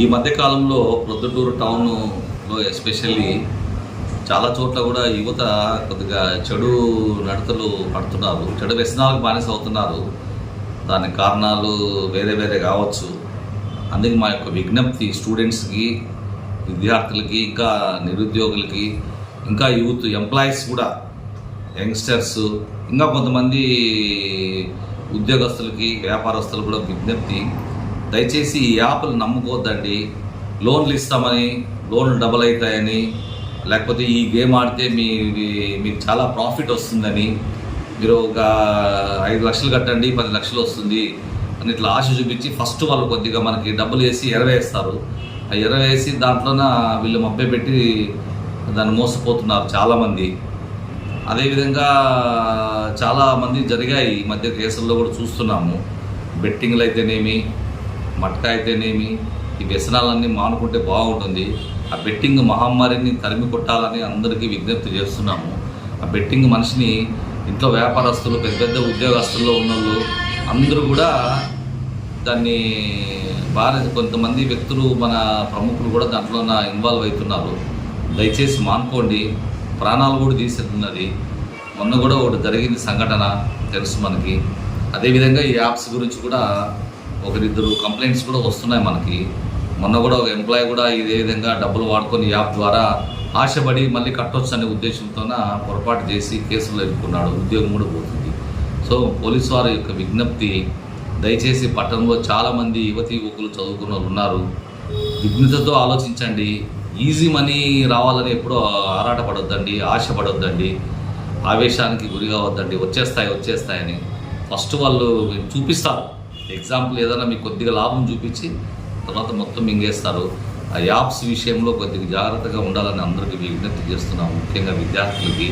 ఈ మధ్యకాలంలో ప్రొద్దుటూరు టౌన్లో ఎస్పెషల్లీ చాలా చోట్ల కూడా యువత కొద్దిగా చెడు నడతలు పడుతున్నారు. చెడు వ్యసనాలకు బానిస అవుతున్నారు దానికి కారణాలు వేరే వేరే కావచ్చు. అందుకే మా యొక్క విజ్ఞప్తి స్టూడెంట్స్కి విద్యార్థులకి ఇంకా నిరుద్యోగులకి ఇంకా యూత్ ఎంప్లాయీస్ కూడా యంగ్స్టర్స్ ఇంకా కొంతమంది ఉద్యోగస్తులకి వ్యాపారస్తులు కూడా విజ్ఞప్తి. దయచేసి ఈ యాప్లు నమ్ముకోవద్దండి. లోన్లు ఇస్తామని లోన్లు డబల్ అవుతాయని లేకపోతే ఈ గేమ్ ఆడితే మీ మీకు చాలా ప్రాఫిట్ వస్తుందని. మీరు ఒక ఐదు లక్షలు కట్టండి పది లక్షలు వస్తుంది అని ఇట్లా ఆశ చూపించి ఫస్ట్ వాళ్ళు కొద్దిగా మనకి డబ్బులు వేసి ఎరవేస్తారు. ఆ ఎరవేసి దాంట్లోన వీళ్ళు మబ్బే పెట్టి దాన్ని మోసపోతున్నారు చాలామంది. అదేవిధంగా చాలామంది జరిగాయి ఈ మధ్య కేసుల్లో కూడా చూస్తున్నాము. బెట్టింగ్లు అయితేనేమి మట్కా అయితేనేమి? ఈ వ్యసనాలన్నీ మానుకుంటే బాగుంటుంది. ఆ బెట్టింగ్ మహమ్మారిని తరిమి కొట్టాలని అందరికీ విజ్ఞప్తి చేస్తున్నాము. ఆ బెట్టింగ్ మనిషిని ఇంట్లో వ్యాపారస్తులు పెద్ద పెద్ద ఉద్యోగస్తుల్లో ఉన్న అందరూ కూడా దాన్ని బాగా కొంతమంది వ్యక్తులు మన ప్రముఖులు కూడా దాంట్లో ఇన్వాల్వ్ అవుతున్నారు. దయచేసి మానుకోండి. ప్రాణాలు కూడా తీసేస్తున్నది. మొన్న కూడా ఒకటి జరిగింది సంఘటన తెలుసు మనకి. అదేవిధంగా ఈ యాప్స్ గురించి కూడా ఒకరిద్దరు కంప్లైంట్స్ కూడా వస్తున్నాయి మనకి. మొన్న కూడా ఒక ఎంప్లాయీ కూడా ఇదే విధంగా డబ్బులు వాడుకొని యాప్ ద్వారా ఆశపడి మళ్ళీ కట్టొచ్చు అనే ఉద్దేశంతోన పొరపాటు చేసి కేసులో ఎదుర్కొన్నాడు. ఉద్యోగం కూడా పోతుంది. సో పోలీసు వారి యొక్క విజ్ఞప్తి దయచేసి పట్టణంలో చాలామంది యువతి యువకులు చదువుకున్న వాళ్ళు ఉన్నారు. విఘ్నతతో ఆలోచించండి. ఈజీ మనీ రావాలని ఎప్పుడూ ఆరాటపడొద్దండి ఆశపడొద్దండి. ఆవేశానికి గురి కావద్దండి. వచ్చేస్తాయి వచ్చేస్తాయని. ఫస్ట్ వాళ్ళు చూపిస్తారు. ఎగ్జాంపుల్ ఏదైనా మీకు కొద్దిగా లాభం చూపించి తర్వాత మొత్తం మింగేస్తారు. ఆ యాప్స్ విషయంలో కొద్దిగా జాగ్రత్తగా ఉండాలని అందరికీ విజ్ఞప్తి చేస్తున్నాము. ముఖ్యంగా విద్యార్థులకి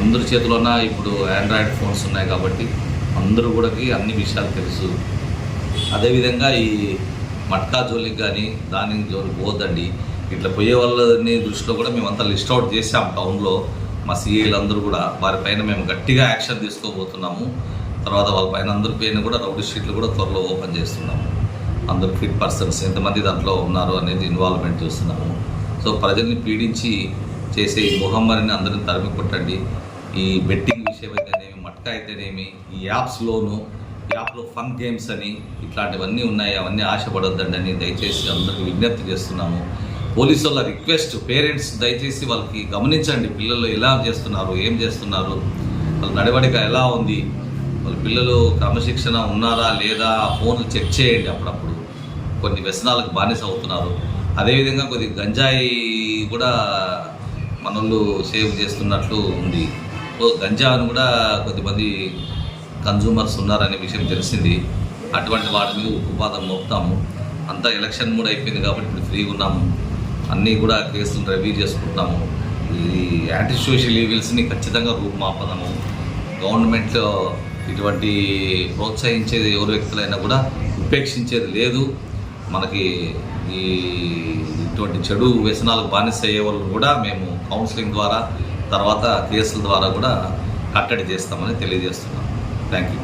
అందరి చేతిలోన? ఇప్పుడు ఆండ్రాయిడ్ ఫోన్స్ ఉన్నాయి కాబట్టి అందరూ కూడా అన్ని విషయాలు తెలుసు. అదేవిధంగా ఈ మట్కా జోలికి కానీ దాని జోలికి పోద్దండి ఇట్లా పోయే వాళ్ళని దృష్టిలో కూడా మేమంతా లిస్ట్ అవుట్ చేసాం టౌన్లో. మా సిఐలు అందరూ కూడా వారిపైన మేము గట్టిగా యాక్షన్ తీసుకోబోతున్నాము. తర్వాత వాళ్ళ పైన అందరి పేరు కూడా రౌడీ షీట్లు కూడా త్వరలో ఓపెన్ చేస్తున్నాము. అందరు ఫిట్ పర్సన్స్ ఎంతమంది దాంట్లో ఉన్నారు అనేది ఇన్వాల్వ్మెంట్ చూస్తున్నాము. సో ప్రజల్ని పీడించి చేసే ఈ మొహమ్మరిని అందరిని తరిమి కొట్టండి. ఈ బెట్టింగ్ విషయం అయితేనేమి మట్కా అయితేనేమి ఈ యాప్స్లోను యాప్లో ఫన్ గేమ్స్ అని ఇట్లాంటివన్నీ ఉన్నాయి. అవన్నీ ఆశపడొద్దండి అని దయచేసి అందరికీ విజ్ఞప్తి చేస్తున్నాము. పోలీసు వాళ్ళ రిక్వెస్ట్ పేరెంట్స్ దయచేసి వాళ్ళకి గమనించండి. పిల్లలు ఎలా చేస్తున్నారు ఏం చేస్తున్నారు వాళ్ళ నడవడిక ఎలా ఉంది వాళ్ళ పిల్లలు క్రమశిక్షణ ఉన్నారా లేదా ఫోన్ చెక్ చేయండి అప్పుడప్పుడు. కొన్ని వ్యసనాలకు బానిస అవుతున్నారు. అదేవిధంగా కొద్ది గంజాయి కూడా మనోళ్ళు సేవ్ చేస్తున్నట్లు ఉంది. సో గంజాను కూడా కొద్దిమంది కన్జ్యూమర్స్ ఉన్నారనే విషయం తెలిసింది. అటువంటి వాటి మీద ఉక్కుపాతం మోపుతాము. అంతా ఎలక్షన్ కూడా అయిపోయింది కాబట్టి ఇప్పుడు ఫ్రీగా ఉన్నాము. అన్నీ కూడా కేసులు రివ్యూ చేసుకుంటున్నాము. ఈ యాంటీ సోషల్ ఈవిల్స్ని ఖచ్చితంగా రూపుమాపదము గవర్నమెంట్లో ఇటువంటి ప్రోత్సహించేది ఎవరు వ్యక్తులైనా కూడా ఉపేక్షించేది లేదు. మనకి ఈ ఇటువంటి చెడు వ్యసనాలకు బానిస అయ్యే వాళ్ళు కూడా మేము కౌన్సిలింగ్ ద్వారా తర్వాత కేసుల ద్వారా కూడా కట్టడి చేస్తామని తెలియజేస్తున్నాం. Thank you